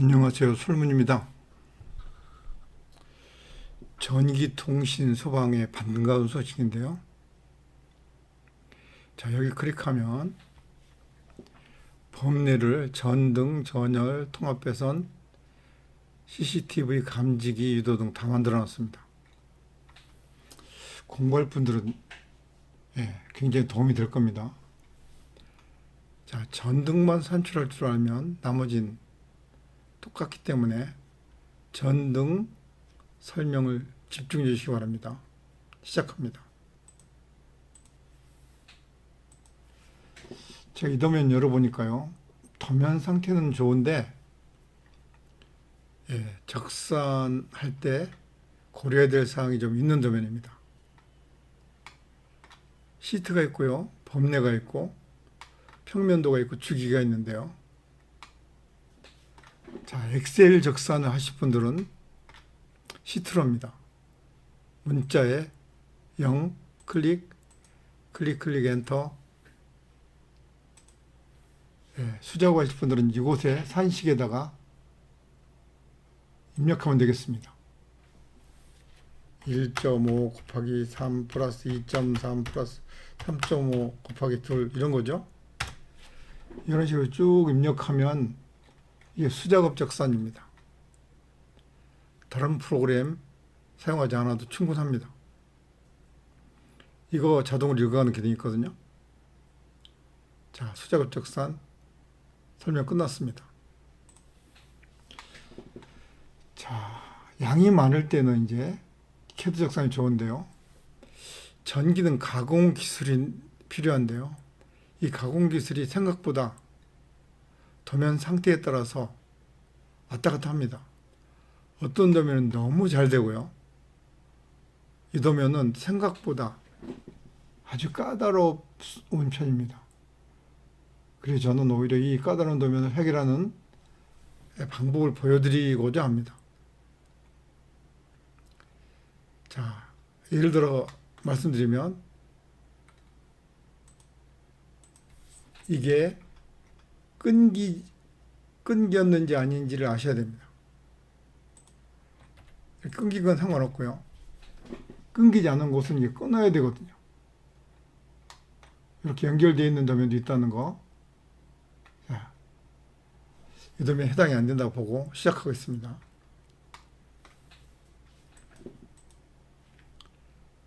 안녕하세요. 솔문입니다. 전기통신 소방의 반가운 소식인데요. 자, 여기 클릭하면 범례를 전등, 전열, 통합배선, CCTV 감지기, 유도 등 다 만들어 놨습니다. 공부할 분들은 예, 굉장히 도움이 될 겁니다. 자, 전등만 산출할 줄 알면 나머진 똑같기 때문에 전등 설명을 집중해 주시기 바랍니다. 시작합니다. 제가 이 도면 열어보니까요. 도면 상태는 좋은데 예, 적산할 때 고려해야 될 사항이 좀 있는 도면입니다. 시트가 있고요. 범례가 있고 평면도가 있고 주기가 있는데요. 자, 엑셀 적산을 하실 분들은 시트로입니다. 문자에 0 클릭 클릭 클릭 엔터 예, 수작업 하실 분들은 이곳에 산식에다가 입력하면 되겠습니다. 1.5 곱하기 3 플러스 2.3 플러스 3.5 곱하기 2 이런 거죠. 이런 식으로 쭉 입력하면 이게 수작업 적 산입니다. 다른 프로그램 사용하지 않아도 충분합니다. 이거 자동으로 읽어가는 기능이 있거든요. 자, 수작업 적 산 설명 끝났습니다. 자, 양이 많을 때는 이제 캐드 적산이 좋은데요. 전기는 가공 기술이 필요한데요. 이 가공 기술이 생각보다 도면 상태에 따라서 왔다 갔다 합니다. 어떤 도면은 너무 잘 되고요. 이 도면은 생각보다 아주 까다로운 편입니다. 그래서 저는 오히려 이 까다로운 도면을 해결하는 방법을 보여드리고자 합니다. 자, 예를 들어 말씀드리면 이게 끈기 끊겼는지 아닌지를 아셔야 됩니다. 끊긴 건 상관없고요. 끊기지 않은 곳은 이게 끊어야 되거든요. 이렇게 연결되어 있는 도면도 있다는 거. 자, 이 도면 해당이 안 된다고 보고 시작하겠습니다.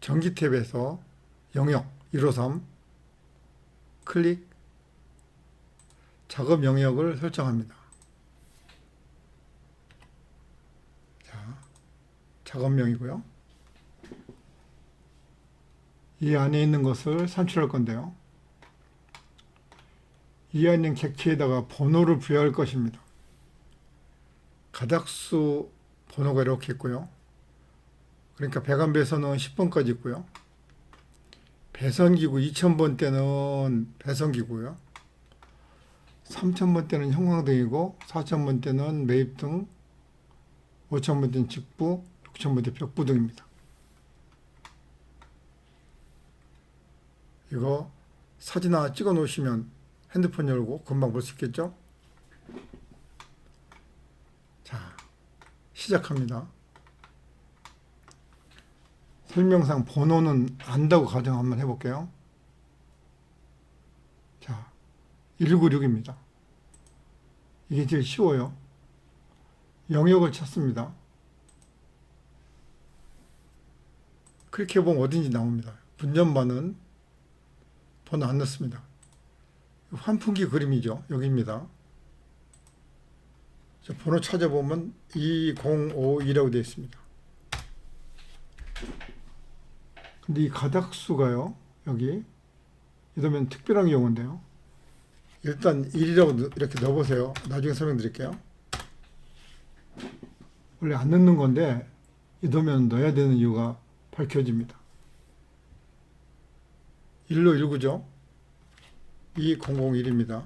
전기 탭에서 영역 153 클릭 작업 영역을 설정합니다. 자, 작업명이고요. 이 안에 있는 것을 산출할 건데요. 이 안에 있는 객체에다가 번호를 부여할 것입니다. 가닥수 번호가 이렇게 있고요. 그러니까 배관 배선은 10번까지 있고요. 배선기구 2000번 때는 배선기구요. 3000번 때는 형광등이고 4000번 때는 매입등, 5000번 때는 직부, 6000번 때 벽부등입니다. 이거 사진 하나 찍어 놓으시면 핸드폰 열고 금방 볼 수 있겠죠? 자, 시작합니다. 설명상 번호는 안다고 가정 한번 해볼게요. 자, 196입니다. 이게 제일 쉬워요. 영역을 찾습니다. 클릭해보면 어딘지 나옵니다. 분전반은 번호 안 넣습니다. 환풍기 그림이죠. 여기입니다. 자, 번호 찾아보면 2052라고 되어 있습니다. 근데 이 가닥수가요, 여기, 이러면 특별한 경우인데요. 일단 1이라고 이렇게 넣어보세요. 나중에 설명드릴게요. 원래 안 넣는 건데, 이 넣으면 넣어야 되는 이유가 밝혀집니다. 1로 19죠. 2001입니다.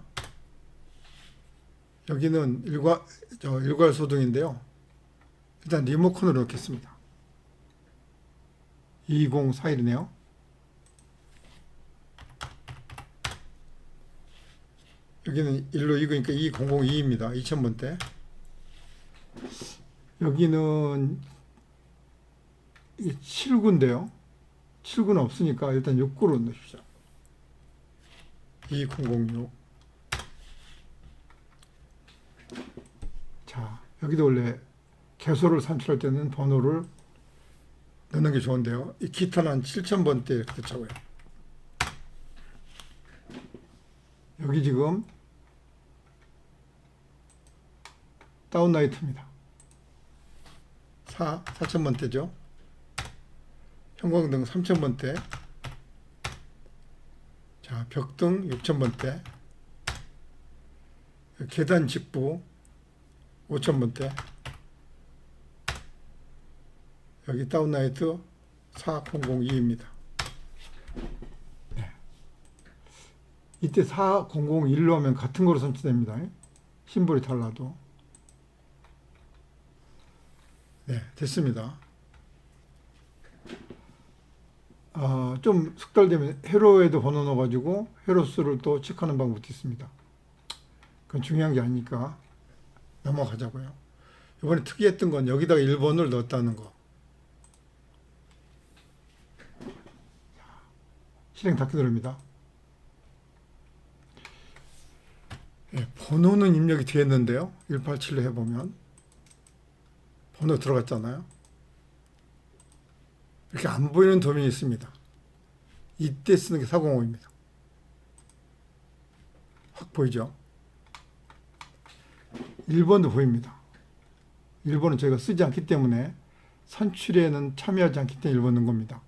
여기는 일괄, 저 일괄 소등인데요. 일단 리모컨으로 넣겠습니다. 2041이네요. 여기는 1로 2고니까 2002입니다. 2000번대. 여기는 이게 7구인데요. 7구는 없으니까 일단 6구로 넣으십시오. 2006. 자, 여기도 원래 개소를 산출할 때는 번호를 넣는 게 좋은데요. 이 기타는 7000번대 이렇게 차고요. 여기 지금 다운라이트입니다. 4, 4000번대죠. 형광등 3000번대. 자, 벽등 6000번대. 계단 직부 5000번대. 여기 다운라이트 4002입니다. 이때 4001로 하면 같은 거로 선취됩니다. 심볼이 달라도. 네, 됐습니다. 아, 좀 숙달되면 회로에도 번호 넣어가지고 회로 수를 또 체크하는 방법도 있습니다. 그건 중요한 게 아니니까 넘어가자고요. 이번에 특이했던 건 여기다가 1번을 넣었다는 거. 실행 닫기 누릅니다. 예, 번호는 입력이 되었는데요. 187로 해보면 번호 들어갔잖아요. 이렇게 안 보이는 도면이 있습니다. 이때 쓰는 게 405입니다. 확 보이죠? 1번도 보입니다. 1번은 저희가 쓰지 않기 때문에 선출에는 참여하지 않기 때문에 1번 넣은 겁니다.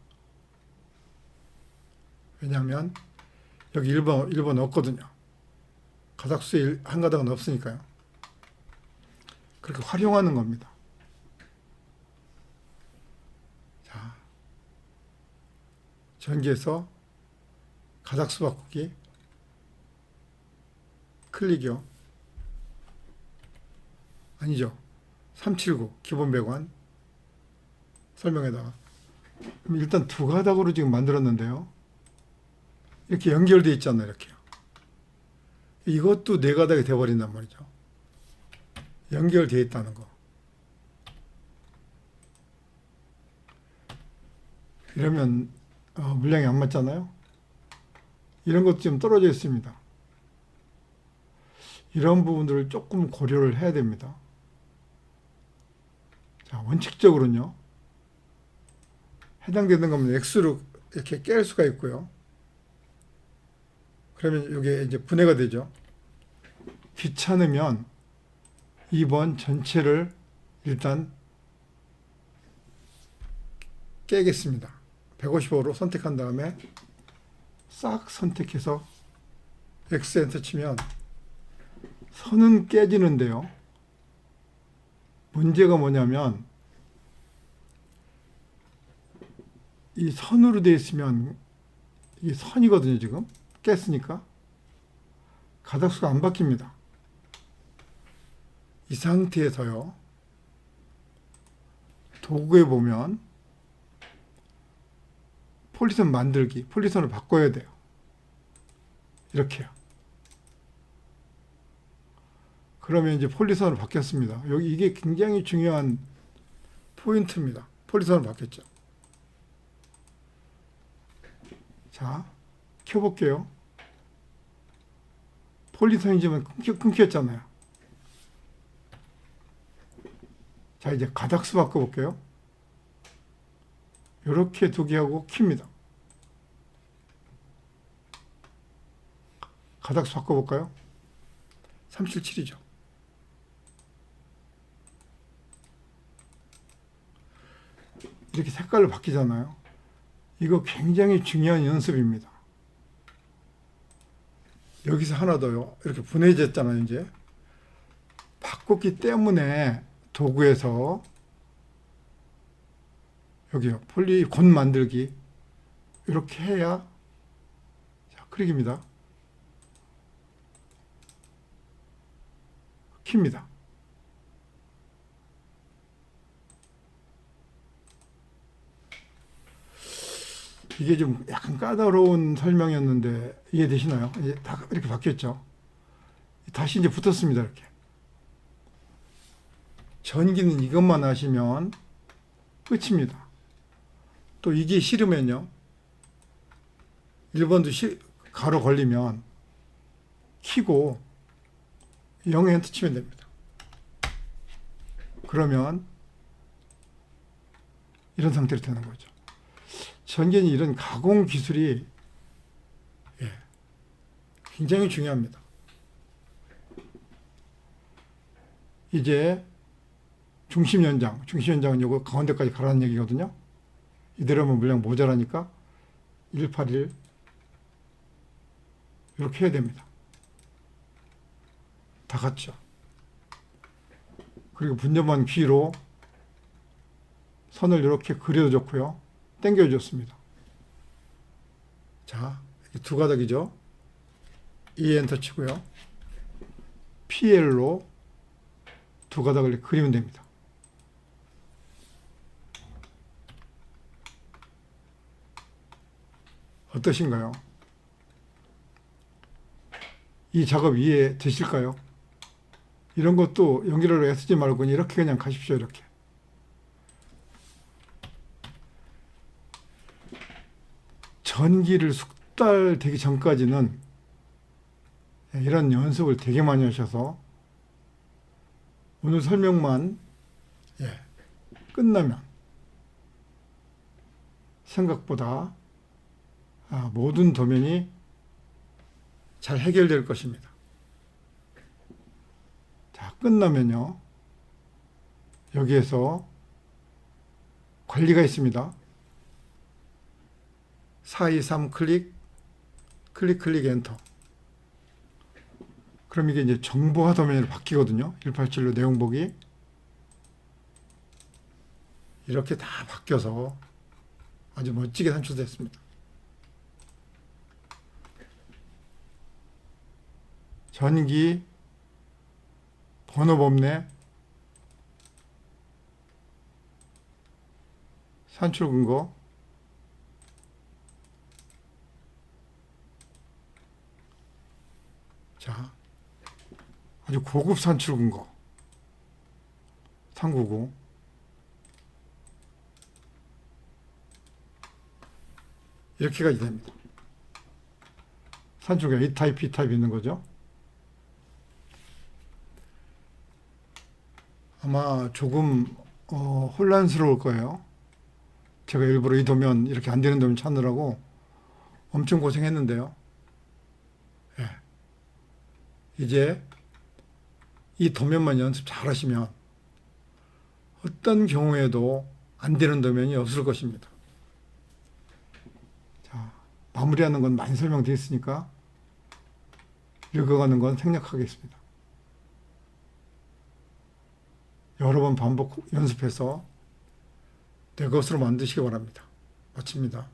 왜냐하면 여기 1번, 1번 없거든요. 가닥수에 한 가닥은 없으니까요. 그렇게 활용하는 겁니다. 전기에서 가닥 수 바꾸기 클릭이요. 아니죠. 379 기본 배관 설명에다가 그럼 일단 두 가닥으로 지금 만들었는데요. 이렇게 연결되어 있잖아요. 이렇게요. 이것도 네 가닥이 돼버린단 말이죠. 연결되어 있다는 거. 이러면 어, 물량이 안 맞잖아요. 이런 것도 좀 떨어져 있습니다. 이런 부분들을 조금 고려를 해야 됩니다. 자, 원칙적으로는요. 해당되는 거면 X로 이렇게 깰 수가 있고요. 그러면 이게 이제 분해가 되죠. 귀찮으면 2번 전체를 일단 깨겠습니다. 155로 선택한 다음에 싹 선택해서 X 엔터 치면 선은 깨지는데요. 문제가 뭐냐면 이 선으로 되어 있으면 이게 선이거든요, 지금. 깼으니까 가닥수가 안 바뀝니다. 이 상태에서요. 도구에 보면 폴리선 만들기, 폴리선을 바꿔야 돼요. 이렇게요. 그러면 이제 폴리선으로 바뀌었습니다. 여기 이게 굉장히 중요한 포인트입니다. 폴리선으로 바뀌었죠. 자, 켜볼게요. 폴리선이 지금 끊겨, 끊겼잖아요. 자, 이제 가닥수 바꿔볼게요. 이렇게 두 개하고 킵니다. 가닥수 바꿔볼까요? 377이죠. 이렇게 색깔로 바뀌잖아요. 이거 굉장히 중요한 연습입니다. 여기서 하나 더요. 이렇게 분해졌잖아요, 이제. 바꿨기 때문에 도구에서 여기요. 폴리 곤 만들기. 이렇게 해야 자, 클릭입니다. 킵니다. 이게 좀 약간 까다로운 설명이었는데 이해되시나요? 이제 다 이렇게 바뀌었죠. 다시 이제 붙었습니다. 이렇게. 전기는 이것만 하시면 끝입니다. 또 이게 싫으면요. 1번도 시, 가로 걸리면 키고 0에 엔터 치면 됩니다. 그러면 이런 상태로 되는 거죠. 전기는 이런 가공 기술이 예, 굉장히 중요합니다. 이제 중심 연장, 중심 연장은 요거 가운데까지 가라는 얘기거든요. 이대로면 물량 모자라니까 181 이렇게 해야 됩니다. 다 같죠. 그리고 분점만 귀로 선을 이렇게 그려도 좋고요. 당겨 줬습니다. 자, 이두 가닥이죠. E 엔터 치고요. PL로 두 가닥을 그리면 됩니다. 어떠신가요? 이 작업 이해 되실까요? 이런 것도 연기를 애쓰지 말고 이렇게 그냥 가십시오, 이렇게. 전기를 숙달되기 전까지는 이런 연습을 되게 많이 하셔서 오늘 설명만 예, 끝나면 생각보다 아, 모든 도면이 잘 해결될 것입니다. 자, 끝나면요. 여기에서 관리가 있습니다. 423 클릭, 클릭, 클릭, 엔터. 그럼 이게 이제 정보화 도면으로 바뀌거든요. 187로 내용 보기. 이렇게 다 바뀌어서 아주 멋지게 산출됐습니다. 전기 번호 법내 산출 근거 자 아주 고급 산출 근거 390 이렇게까지 됩니다. 산출가 A 타입, B 타입 있는 거죠. 아마 조금 어, 혼란스러울 거예요. 제가 일부러 이 도면 이렇게 안 되는 도면 찾느라고 엄청 고생했는데요. 예. 이제 이 도면만 연습 잘 하시면 어떤 경우에도 안 되는 도면이 없을 것입니다. 자, 마무리하는 건 많이 설명드렸으니까 읽어가는 건 생략하겠습니다. 여러 번 반복 연습해서 내 것으로 만드시기 바랍니다. 마칩니다.